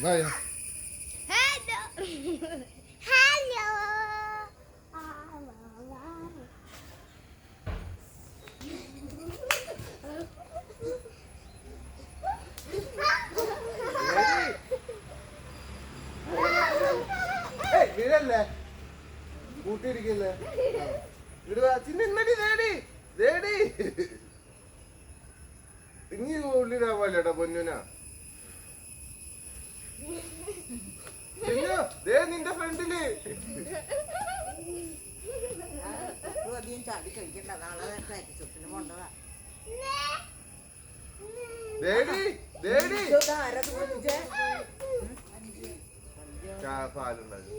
Vai. Hello. Hello. ഏയ് വിരല്ലേ കൂട്ടിയിരിക്കില്ലേ ചിന്നടി തേടി. തേടി. തിങ്ങി ഉള്ളിടാ പോലെടാ പൊന്നുനാ. ദേ നിന്റെ ഫ്രണ്ടിൽ. ദേടി ദേടി പാലുണ്ടാകും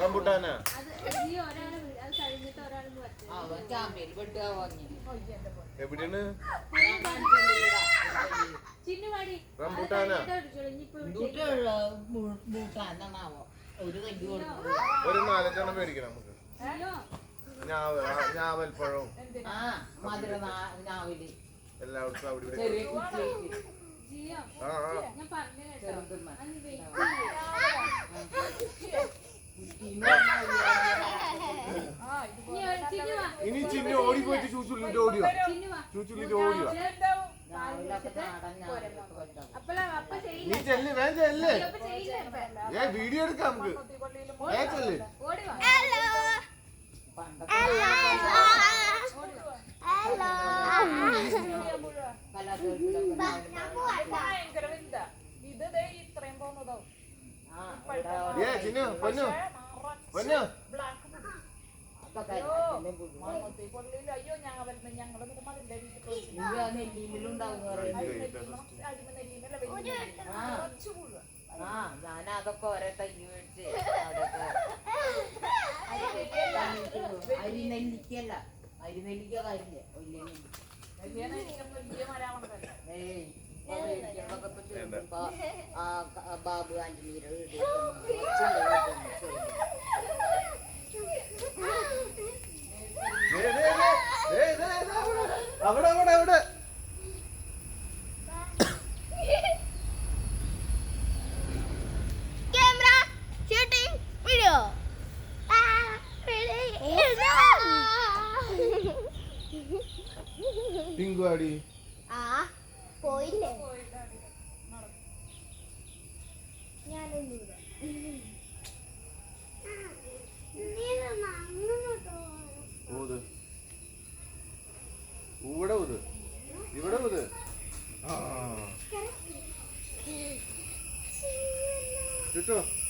റംബുട്ടാനാ? എവിടെയാണ്? റംബൂട്ടാനാ? ഒരു നാലഞ്ചെണ്ണം മേടിക്കണം നമുക്ക്. ഞാവൽപ്പഴവും എല്ലാവർക്കും അവിടെ ഇവിടെ ആ ആ. ഇനി ചിന്നു ഓടിപ്പോയിട്ട് ചൂച്ചുള്ളിട്ട് ഓടിയോ? ചൂച്ചുള്ളിട്ട് ഓടിയോ? നീ ചെല്ല് വേഗം ചെല്ല്. ഏ വീഡിയോ എടുക്കാം നമുക്ക്. വേഗം ചെല്ല്. അവിടെ അവിടെ അവിടെ Pinguari. তো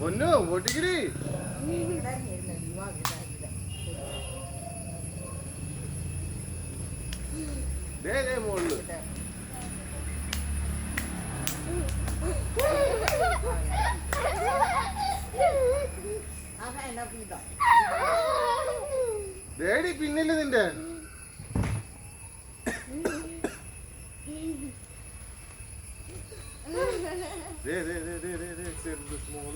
പൊന്നു പൊട്ടിക്കിരി. ദേ ദേ മോൾ ആഹാ പിന്നില്ല നിന്റെ. ദേ ദേ ദേ ദേ ദേ ദേ ചെറുത് സ്മോൾ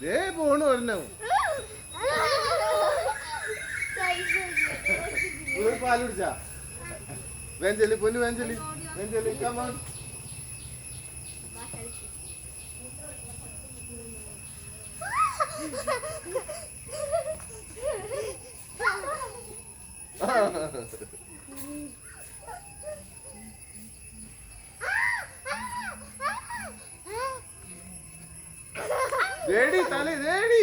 ദേ പോണു ഒരെണ്ണം ഒരു പാൽ കുടിച്ചാ വേഞ്ചലി പൊന്നു വേഞ്ചലി. വേഞ്ചലി കമാൻ ദേടി തല ദേടി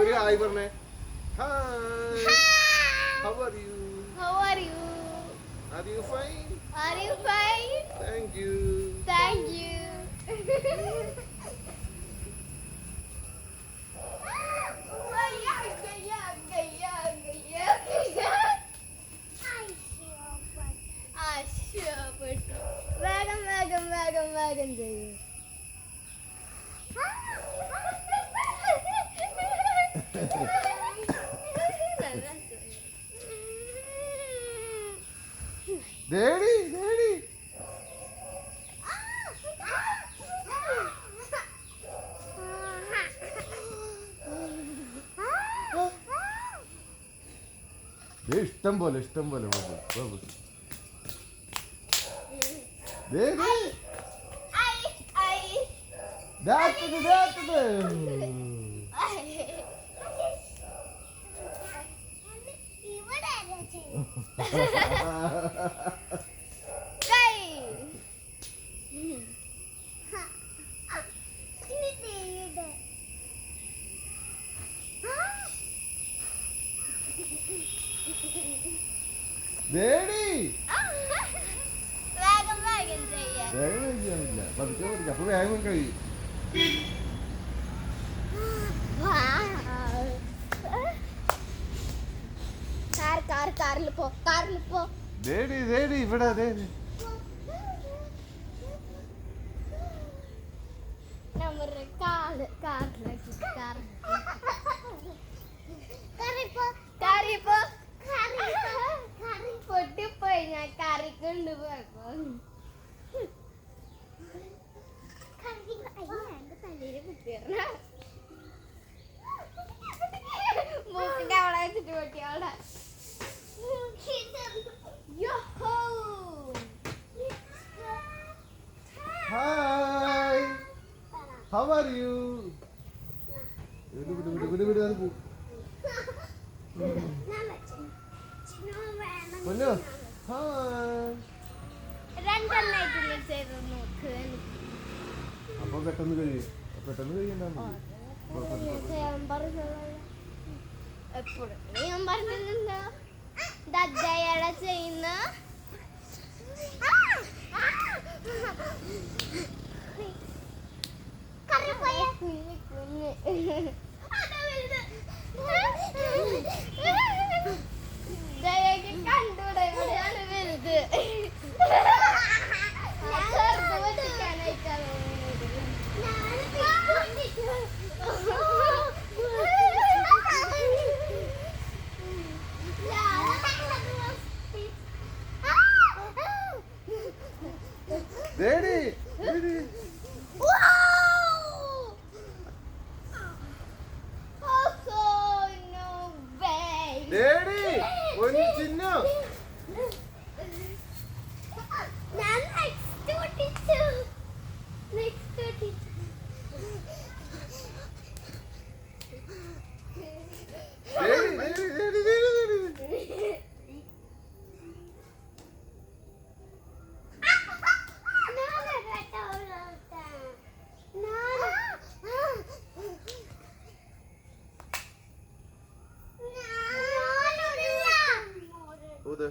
ഒരു ഹായ് പറഞ്ഞേ hi how are you How are you? Are you fine Are you fine? Thank you Thank you. വേഗം വേഗം വേഗം വേഗം ചെയ്യൂ ഇഷ്ടം പോലെ ഇഷ്ടം പോലെ Ha ha ദേ ദേ. വേഗം വേഗം ചെയ്യാം. വേഗം ചെയ്യാനില്ല. പതുക്കെ പതുക്കെ. അപ്പൊ വേഗം കഴിയും. കാറിൽ പോ കാറിൽ പോ. ദേടി ദേടി ഇവിടെ ദേ ദേ. നമ്മുടെ കാൽ കാറിലേക്ക് കാർ മൂക്കിന്റെ അവളെ വെച്ചിട്ട് പൊട്ടി അവളെ യോഹോ ഹായ് ഹൗ ആർ യു വിട് വിട് വിട് വിട് വിട് അത് എപ്പോഴും. ഞാൻ പറഞ്ഞിട്ടുണ്ടോ ദജ്ജയുടെ ചെയ്യുന്ന? ദയക്ക് കണ്ടൂടെ? ഇവിടെയാണ് വലുത്. ചെറുത് വെട്ടിക്കാനായിട്ടാണ് ഡേഡി ഡേഡി ഡേഡി ഒരു ചിന്നു ഞാൻ നെക്സ്റ്റ് പൊട്ടിച്ചു നെക്സ്റ്റ് പൊട്ടിച്ചു ഡേഡി ഡേഡി ഡേഡി ഡേഡി ഡേഡി ഊത് ചേച്ചി ഊത് ഊത് ഊത് ആ ദേ ദേ ദേ ദേ ആ ദേ ദേ ചിന്നു ഊതിതാ ദേ ദേ ദേ ഇവിടെ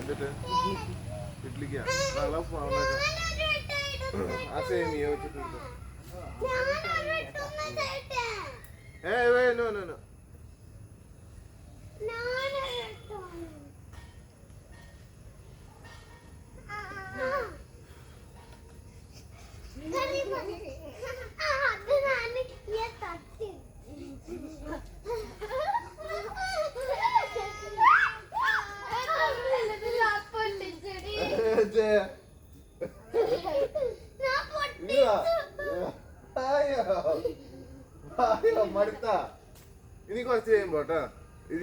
എന്നിട്ട് ഇഡ്ലിക്കാ? നാളെ പോകാൻ ആ സേമിയ വെച്ചിട്ടുണ്ട്. ഏ വേ നോ നോ നോ.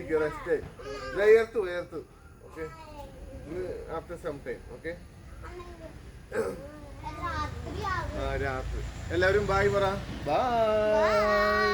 ഇരിക്കും റെസ്റ്റ് ഉയർത്തു ഉയർത്തു okay after some time okay ആ രാത്രി. എല്ലാവരും ബായ് പറ. ബായ്